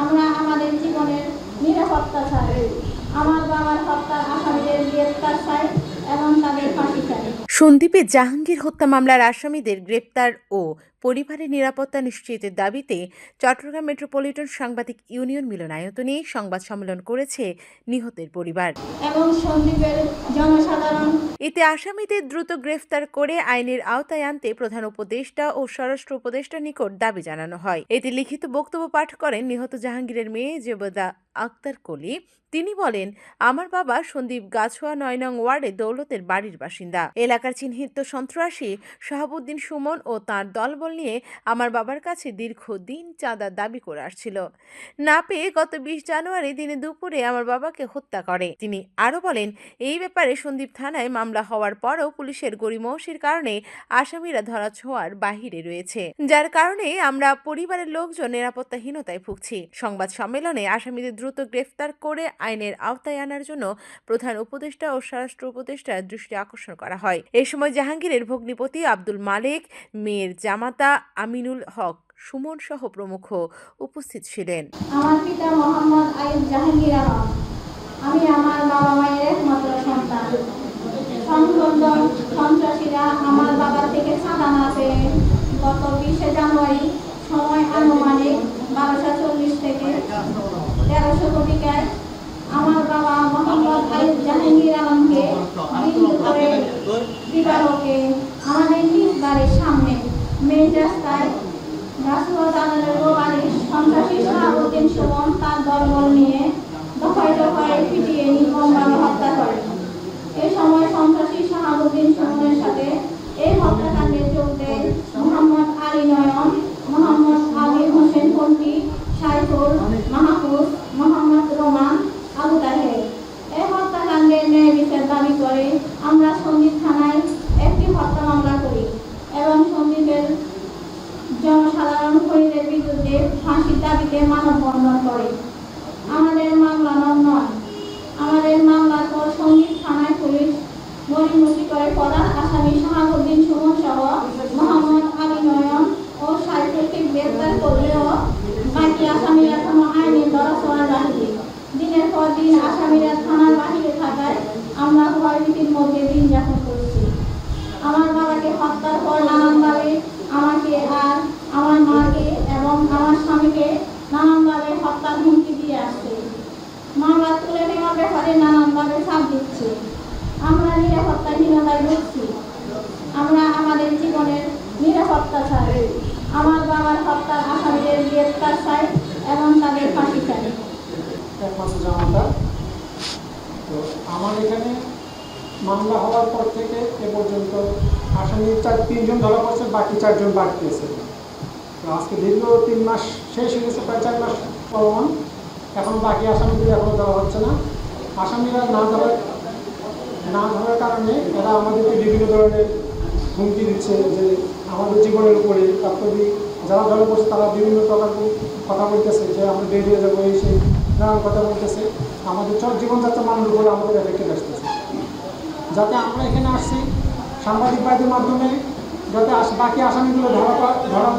আমরা আমাদের জীবনের নিরাপত্তা চাই। আমার বাবার হত্যার আসামিদের গ্রেপ্তার চাই এবং তাদের ফাঁসি সন্দীপে জাহাঙ্গীর হত্যা মামলার আসামিদের গ্রেপ্তার ও পরিবারের নিরাপত্তা নিশ্চিতের দাবিতে চট্টগ্রাম মেট্রোপলিটন সাংবাদিক ইউনিয়ন মিলনায়তনে সংবাদ সম্মেলন করেছে নিহতের পরিবার। এবং সন্দীপের জনসাধারণ। এতে আসামিদের দ্রুত গ্রেফতার করে আইনের আওতায় আনতে প্রধান উপদেষ্টা ও স্বরাষ্ট্র উপদেষ্টার নিকট দাবি জানানো হয়। এতে লিখিত বক্তব্য পাঠ করেন নিহত জাহাঙ্গীরের মেয়ে জেবদা আক্তার কলি, তিনি বলেন, আমার বাবা সন্দীপ গাছুয়া নয় নং ওয়ার্ডে দৌলতের বাড়ির বাসিন্দা। এলাকার চিহ্নিত সন্ত্রাসী শাহাবুদ্দিন সুমন ও তার দলবল নিয়ে আমার বাবার কাছে দীর্ঘদিন চাঁদা দাবি করে আসছিল। না পেয়ে গত বিশ জানুয়ারি দিনে দুপুরে আমার বাবাকে হত্যা করে। তিনি আরও বলেন, এই ব্যাপারে সন্দীপ থানায় মামলা হওয়ার পরও পুলিশের গড়িমসির কারণে আসামিরা ধরা ছোঁয়ার বাহিরে রয়েছে। যার কারণে আমরা পরিবারের লোকজন নিরাপত্তাহীনতায় ভুগছি। সংবাদ সম্মেলনে আসামিদের দ্রুত গ্রেফতার করে আইনের আওতায় আনার জন্য প্রধান উপদেষ্টা ও স্বরাষ্ট্র উপদেষ্টার দৃষ্টি আকর্ষণ করা হয়। এ সময় জাহাঙ্গীরের ভগ্নিপতি আব্দুল মালেক মেয়ের জামাতা আমিনুল হক, সুমন সহ প্রমুখ উপস্থিত ছিলেন। আমার পিতা মোহাম্মদ আইয়ুব জাহাঙ্গীর আমি আমার বাবা মায়ের একমাত্র সন্তান। সংলগ্ন সন্ত্রাসীরা আমার বাবার থেকে চাঁদা না গত বিশে জানুয়ারি সময় আনুমানিক বারোশো চল্লিশ থেকে তেরোশো আমার সামনে মেন শাহাবুদ্দিন তার নিয়ে হত্যা এই সময় সন্ত্রাসী শাহাবুদ্দিন সুমনের সাথে এই হত্যাকাণ্ডে যোগ দেয় মোহাম্মদ আলী নয়ন মোহাম্মদ আলী হোসেন পন্থী সাইফুল মাহফুজ মোহাম্মদ রোমান আবু তাহের এই হত্যাকাণ্ডের ন্যায় বিচার দাবি করে আমরা সন্দীপ থানায় একটি হত্যা মামলা করি এবং সন্দীপের জনসাধারণ খনিদের বিরুদ্ধে দাবিতে মানববন্ধন করে। আমাদের মামলা নন নয় আমাদের মামলার পর সংগীত থানায় পুলিশ গণিমতি করে প্রধান আসামি শাহাবুদ্দিন সুমন সহ মোহাম্মদ আলী নয়ন ও সাইফুলকে গ্রেপ্তার করলেও বাকি আসামিরা কোনো আইনি দরাচড়া বাহিরে দিনের পর দিন আসামিরা থানার বাহিরে থাকায় আমরা ভয়ভীতির মধ্যে দিন যাপন করছি আমার বাবাকে হত্যার পর নানানভাবে আমাকে আর আমার মাকে এবং আমার স্বামীকে নানানভাবে হত্যার হুমকি দিয়ে আসছে। মামলা তুলে নেওয়ার ব্যাপারে নানানভাবে চাপ দিচ্ছে। আমরা নিরাপত্তাহীনতায় ভুগছি। আমরা আমাদের জীবনের নিরাপত্তা চাই। আমার বাবার হত্যার আসামিদের গ্রেপ্তার চাই এবং তাদের ফাঁসি চাই। তো আমার এখানে মামলা হওয়ার পর থেকে এ পর্যন্ত আসামি চার, তিনজন ধরা পড়ছে, বাকি চারজন বাড়তি আছে তো আজকে দীর্ঘ তিন মাস, শেষ হয়ে গেছে প্রায় চার মাস। চলমান এখন বাকি আসামিদের এখনও দেওয়া হচ্ছে না। আসামিরা না ধরার না ধরার কারণে এরা আমাদেরকে বিভিন্ন ধরনের হুমকি দিচ্ছে যে আমাদের জীবনের উপরে তারপরে যারা ধরা পড়ছে তারা বিভিন্ন প্রকার কথা বলতেছে যে আমরা বেরিয়ে যাব, এই সেই নানান কথা বলতেছে। আমাদের চল জীবনযাত্রা মানের উপরে আমাদের এফেক্টেড আসতেছে। যাতে আমরা এখানে আসছি সাংবাদিক ভাইদের মাধ্যমে যাতে বাকি আসামিগুলো ধরা ধরা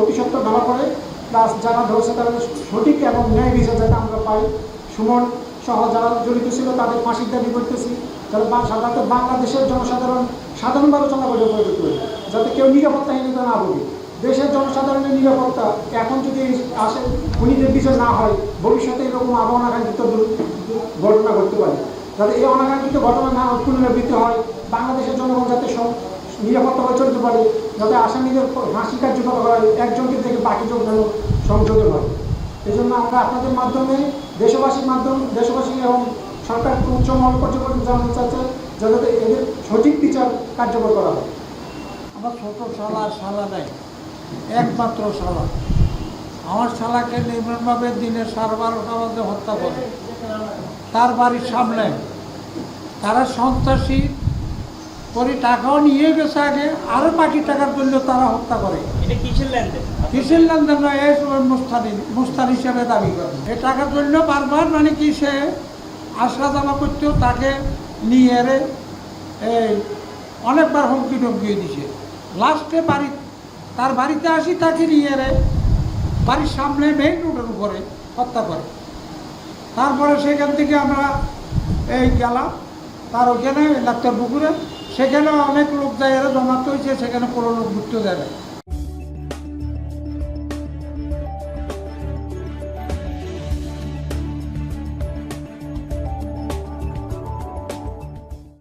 অতি সত্ত্বর ধরা পড়ে প্লাস যারা ধরছে তারা সঠিক এবং ন্যায় বিচার যাতে আমরা পাই। সুমন সহ যারা জড়িত ছিল তাদের ফাঁসির দাবি করতেছি। যারা সাধারণত বাংলাদেশের জনসাধারণ সাধারণভাবে চলাফেরা করে করে যাতে কেউ নিরাপত্তাহীনতা না ভোগে দেশের জনসাধারণের নিরাপত্তা এখন যদি আসে খুনিদের বিচার না হয়, ভবিষ্যতে এরকম আবহাওয়া অনাকাঙ্ক্ষিত ঘটনা ঘটতে পারে। যাতে এই অনাকাঙ্ক্ষিত ঘটনা না পুনরাবৃত্তি হয়, বাংলাদেশের জনগণ যাতে নিরাপত্তাভাবে চলতে পারে, যাতে আসামিদের ফাঁসি কার্যকর হয়, একজনকে থেকে বাকি জন যেন সংযোজন হয়। এই জন্য আমরা আপনাদের মাধ্যমে, দেশবাসীর মাধ্যমে, দেশবাসী এবং সরকারকে উচ্চ মহল পর্যন্ত জানাতে চাচ্ছে যাতে এদের সঠিক বিচার কার্যকর করা হয়। আমার ছোট শালা শালা নাই, একমাত্র শালা। আমার শালাকে নির্মমভাবে দিনে সাড়ে বারোটা বাজে হত্যা করে। তার বাড়ির সামনে। তারা সন্ত্রাসী করে টাকাও নিয়ে গেছে আগে আরও বাকি টাকার জন্য তারা হত্যা করে। এটা কিসের লেনদেন? কিসের লেনদেন নয় এই মুস্তানি মুস্তান হিসেবে দাবি করে। এই টাকার জন্য বারবার মানে কি সে আসা যাওয়া করতেও তাকে নিয়ে এরে এই অনেকবার হুমকি টমকি দিছে। লাস্টে বাড়ি তার বাড়িতে আসি তাকে নিয়ে এরে বাড়ির সামনে মেইন রোডের উপরে হত্যা করে। তারপরে সেখান থেকে আমরা এই গেলাম তার ওখানে ডাক্তার পুকুরে সেখানে অনেক লোক যায় এরা জমাতে হয়েছে সেখানে পুরো লোক ঘুরতে না